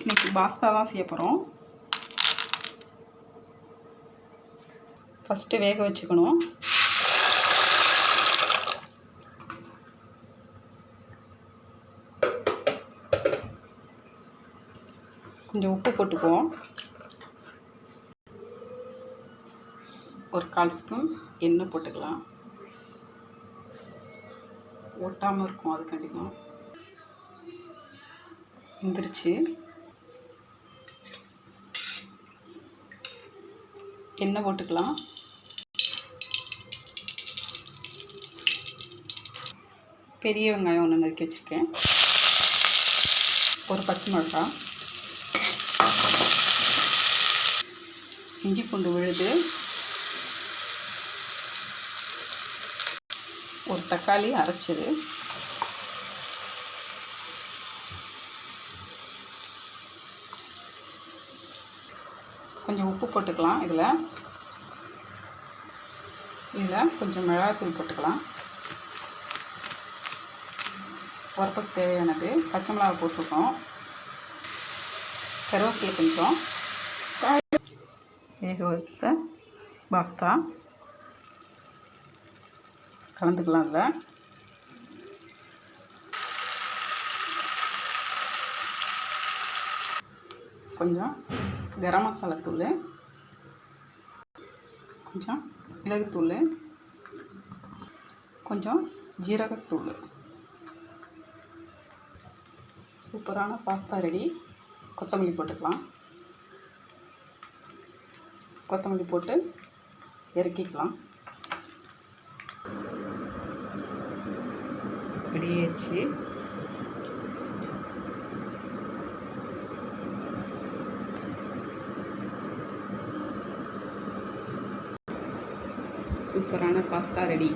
இன்னைக்கு பாஸ்தா தான் செய்ய போகிறோம் ஃபஸ்ட்டு வேக வச்சுக்கணும். கொஞ்சம் உப்பு போட்டுக்குவோம். ஒரு கால் ஸ்பூன் எண்ணெய் போட்டுக்கலாம். ஒட்டாமல் இருக்கும் அது கண்டிப்பாக எந்திரிச்சு எண்ணெய் போட்டுக்கலாம். பெரிய வெங்காயம் ஒன்று நறுக்கி வச்சுருக்கேன். ஒரு பச்சை மிளகா. இஞ்சி பூண்டு விழுது. ஒரு தக்காளி அரைச்சது. கொஞ்சம் உப்பு போட்டுக்கலாம் இதில். இதில் கொஞ்சம் மிளகாத்தூள் போட்டுக்கலாம். உரப்புக்கு தேவையானது பச்சை மிளகா போட்டிருக்கோம். கருவேப்பிலை கொஞ்சம். வேக வைத்த பாஸ்தா. கலந்துக்கலாம் அதில் கொஞ்சம் கரம் மசாலா தூள் கொஞ்சம் மிளகுத்தூள் கொஞ்சம் ஜீரகத்தூள் சூப்பரான பாஸ்தா ரெடி. கொத்தமல்லி போட்டுக்கலாம். கொத்தமல்லி போட்டு இறக்கிக்கலாம். ரெடியாச்சு சூப்பரான பாஸ்தா ரெடி.